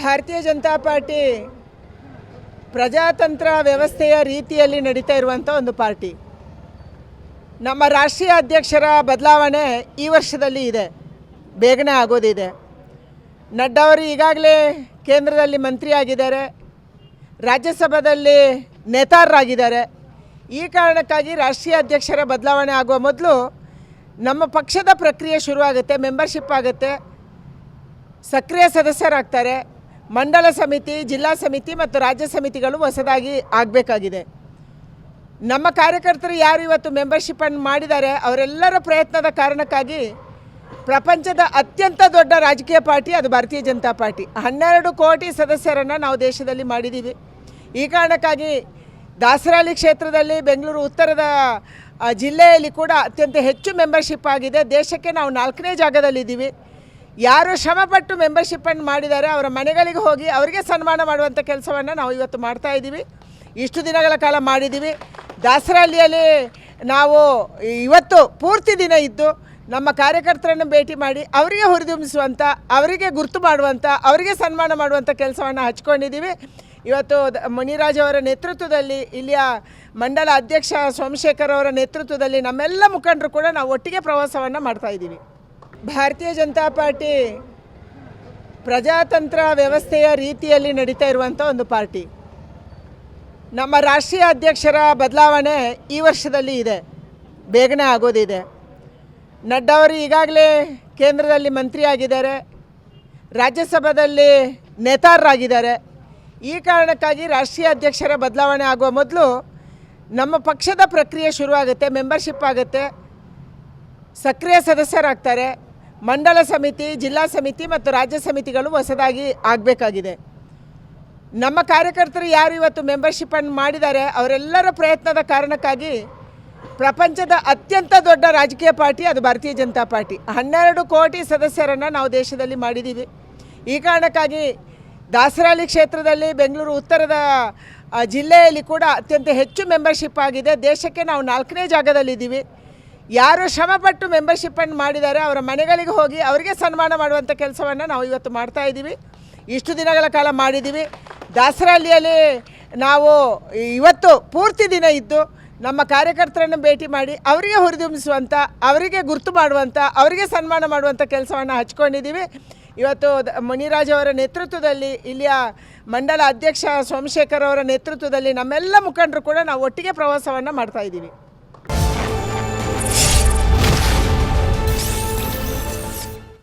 ಭಾರತೀಯ ಜನತಾ ಪಾರ್ಟಿ ಪ್ರಜಾತಂತ್ರ ವ್ಯವಸ್ಥೆಯ ರೀತಿಯಲ್ಲಿ ನಡೀತಾ ಇರುವಂಥ ಒಂದು ಪಾರ್ಟಿ. ನಮ್ಮ ರಾಷ್ಟ್ರೀಯ ಅಧ್ಯಕ್ಷರ ಬದಲಾವಣೆ ಈ ವರ್ಷದಲ್ಲಿ ಇದೆ. ಬೇಗನೆ ಆಗೋದಿದೆ. ನಡ್ಡಾ ಅವರು ಈಗಾಗಲೇ ಕೇಂದ್ರದಲ್ಲಿ ಮಂತ್ರಿ ಆಗಿದ್ದಾರೆ ರಾಜ್ಯಸಭಾದಲ್ಲಿ ನೇತಾರರಾಗಿದ್ದಾರೆ. ಈ ಕಾರಣಕ್ಕಾಗಿ ರಾಷ್ಟ್ರೀಯ ಅಧ್ಯಕ್ಷರ ಬದಲಾವಣೆ ಆಗುವ ಮೊದಲು ನಮ್ಮ ಪಕ್ಷದ ಪ್ರಕ್ರಿಯೆ ಶುರುವಾಗುತ್ತೆ ಮೆಂಬರ್ಶಿಪ್ ಆಗುತ್ತೆ. ಸಕ್ರಿಯ ಸದಸ್ಯರಾಗ್ತಾರೆ. ಮಂಡಲ ಸಮಿತಿ, ಜಿಲ್ಲಾ ಸಮಿತಿ ಮತ್ತು ರಾಜ್ಯ ಸಮಿತಿಗಳು ಹೊಸದಾಗಿ ಆಗಬೇಕಾಗಿದೆ. ನಮ್ಮ ಕಾರ್ಯಕರ್ತರು ಯಾರು ಇವತ್ತು ಮೆಂಬರ್ಶಿಪ್ಪನ್ನು ಮಾಡಿದ್ದಾರೆ, ಅವರೆಲ್ಲರ ಪ್ರಯತ್ನದ ಕಾರಣಕ್ಕಾಗಿ ಪ್ರಪಂಚದ ಅತ್ಯಂತ ದೊಡ್ಡ ರಾಜಕೀಯ ಪಾರ್ಟಿ ಅದು ಭಾರತೀಯ ಜನತಾ ಪಾರ್ಟಿ. ಹನ್ನೆರಡು ಕೋಟಿ ಸದಸ್ಯರನ್ನು ನಾವು ದೇಶದಲ್ಲಿ ಮಾಡಿದ್ದೀವಿ. ಈ ಕಾರಣಕ್ಕಾಗಿ ದಾಸರಹಳ್ಳಿ ಕ್ಷೇತ್ರದಲ್ಲಿ ಬೆಂಗಳೂರು ಉತ್ತರದ ಜಿಲ್ಲೆಯಲ್ಲಿ ಕೂಡ ಅತ್ಯಂತ ಹೆಚ್ಚು ಮೆಂಬರ್ಶಿಪ್ ಆಗಿದೆ. ದೇಶಕ್ಕೆ ನಾವು ನಾಲ್ಕನೇ ಜಾಗದಲ್ಲಿದ್ದೀವಿ. ಯಾರು ಶ್ರಮಪಟ್ಟು ಮೆಂಬರ್ಶಿಪ್ಪನ್ನು ಮಾಡಿದ್ದಾರೆ ಅವರ ಮನೆಗಳಿಗೆ ಹೋಗಿ ಅವರಿಗೆ ಸನ್ಮಾನ ಮಾಡುವಂಥ ಕೆಲಸವನ್ನು ನಾವು ಇವತ್ತು ಮಾಡ್ತಾ ಇದ್ದೀವಿ. ಇಷ್ಟು ದಿನಗಳ ಕಾಲ ಮಾಡಿದ್ದೀವಿ. ದಾಸರಹಳ್ಳಿಯಲ್ಲಿ ನಾವು ಇವತ್ತು ಪೂರ್ತಿ ದಿನ ಇದ್ದು ನಮ್ಮ ಕಾರ್ಯಕರ್ತರನ್ನು ಭೇಟಿ ಮಾಡಿ ಅವರಿಗೆ ಹುರಿದುಂಬಿಸುವಂಥ ಅವರಿಗೆ ಗುರುತು ಮಾಡುವಂಥ ಅವರಿಗೆ ಸನ್ಮಾನ ಮಾಡುವಂಥ ಕೆಲಸವನ್ನು ಹಚ್ಕೊಂಡಿದ್ದೀವಿ. ಇವತ್ತು ಮುನಿರಾಜ್ ಅವರ ನೇತೃತ್ವದಲ್ಲಿ ಇಲ್ಲಿಯ ಮಂಡಲ ಅಧ್ಯಕ್ಷ ಸೋಮಶೇಖರ್ ಅವರ ನೇತೃತ್ವದಲ್ಲಿ ನಮ್ಮೆಲ್ಲ ಮುಖಂಡರು ಕೂಡ ನಾವು ಒಟ್ಟಿಗೆ ಪ್ರವಾಸವನ್ನು ಮಾಡ್ತಾ ಇದ್ದೀವಿ. ಭಾರತೀಯ ಜನತಾ ಪಾರ್ಟಿ ಪ್ರಜಾತಂತ್ರ ವ್ಯವಸ್ಥೆಯ ರೀತಿಯಲ್ಲಿ ನಡೀತಾ ಇರುವಂಥ ಒಂದು ಪಾರ್ಟಿ. ನಮ್ಮ ರಾಷ್ಟ್ರೀಯ ಅಧ್ಯಕ್ಷರ ಬದಲಾವಣೆ ಈ ವರ್ಷದಲ್ಲಿ ಇದೆ. ಬೇಗನೆ ಆಗೋದಿದೆ. ನಡ್ಡಾ ಅವರು ಈಗಾಗಲೇ ಕೇಂದ್ರದಲ್ಲಿ ಮಂತ್ರಿ ಆಗಿದ್ದಾರೆ ರಾಜ್ಯಸಭಾದಲ್ಲಿ ನೇತಾರರಾಗಿದ್ದಾರೆ. ಈ ಕಾರಣಕ್ಕಾಗಿ ರಾಷ್ಟ್ರೀಯ ಅಧ್ಯಕ್ಷರ ಬದಲಾವಣೆ ಆಗುವ ಮೊದಲು ನಮ್ಮ ಪಕ್ಷದ ಪ್ರಕ್ರಿಯೆ ಶುರುವಾಗುತ್ತೆ ಮೆಂಬರ್ಶಿಪ್ ಆಗುತ್ತೆ. ಸಕ್ರಿಯ ಸದಸ್ಯರಾಗ್ತಾರೆ. ಮಂಡಲ ಸಮಿತಿ, ಜಿಲ್ಲಾ ಸಮಿತಿ ಮತ್ತು ರಾಜ್ಯ ಸಮಿತಿಗಳು ಹೊಸದಾಗಿ ಆಗಬೇಕಾಗಿದೆ. ನಮ್ಮ ಕಾರ್ಯಕರ್ತರು ಯಾರು ಇವತ್ತು ಮೆಂಬರ್ಶಿಪ್ಪನ್ನು ಮಾಡಿದ್ದಾರೆ, ಅವರೆಲ್ಲರ ಪ್ರಯತ್ನದ ಕಾರಣಕ್ಕಾಗಿ ಪ್ರಪಂಚದ ಅತ್ಯಂತ ದೊಡ್ಡ ರಾಜಕೀಯ ಪಾರ್ಟಿ ಅದು ಭಾರತೀಯ ಜನತಾ ಪಾರ್ಟಿ. ಹನ್ನೆರಡು ಕೋಟಿ ಸದಸ್ಯರನ್ನು ನಾವು ದೇಶದಲ್ಲಿ ಮಾಡಿದ್ದೀವಿ. ಈ ಕಾರಣಕ್ಕಾಗಿ ದಾಸರಹಳ್ಳಿ ಕ್ಷೇತ್ರದಲ್ಲಿ ಬೆಂಗಳೂರು ಉತ್ತರದ ಜಿಲ್ಲೆಯಲ್ಲಿ ಕೂಡ ಅತ್ಯಂತ ಹೆಚ್ಚು ಮೆಂಬರ್ಶಿಪ್ ಆಗಿದೆ. ದೇಶಕ್ಕೆ ನಾವು ನಾಲ್ಕನೇ ಜಾಗದಲ್ಲಿದ್ದೀವಿ. ಯಾರು ಶ್ರಮಪಟ್ಟು ಮೆಂಬರ್ಶಿಪ್ಪನ್ನು ಮಾಡಿದ್ದಾರೆ ಅವರ ಮನೆಗಳಿಗೆ ಹೋಗಿ ಅವರಿಗೆ ಸನ್ಮಾನ ಮಾಡುವಂಥ ಕೆಲಸವನ್ನು ನಾವು ಇವತ್ತು ಮಾಡ್ತಾ ಇದ್ದೀವಿ. ಇಷ್ಟು ದಿನಗಳ ಕಾಲ ಮಾಡಿದ್ದೀವಿ. ದಾಸರಹಳ್ಳಿಯಲ್ಲಿ ನಾವು ಇವತ್ತು ಪೂರ್ತಿ ದಿನ ಇದ್ದು ನಮ್ಮ ಕಾರ್ಯಕರ್ತರನ್ನು ಭೇಟಿ ಮಾಡಿ ಅವರಿಗೆ ಹುರಿದುಂಬಿಸುವಂಥ ಅವರಿಗೆ ಗುರುತು ಮಾಡುವಂಥ ಅವರಿಗೆ ಸನ್ಮಾನ ಮಾಡುವಂಥ ಕೆಲಸವನ್ನು ಹಚ್ಕೊಂಡಿದ್ದೀವಿ. ಇವತ್ತು ಮುನಿರಾಜ್ ಅವರ ನೇತೃತ್ವದಲ್ಲಿ ಇಲ್ಲಿಯ ಮಂಡಲ ಅಧ್ಯಕ್ಷ ಸೋಮಶೇಖರ್ ಅವರ ನೇತೃತ್ವದಲ್ಲಿ ನಮ್ಮೆಲ್ಲ ಮುಖಂಡರು ಕೂಡ ನಾವು ಒಟ್ಟಿಗೆ ಪ್ರವಾಸವನ್ನು ಮಾಡ್ತಾ ಇದ್ದೀವಿ.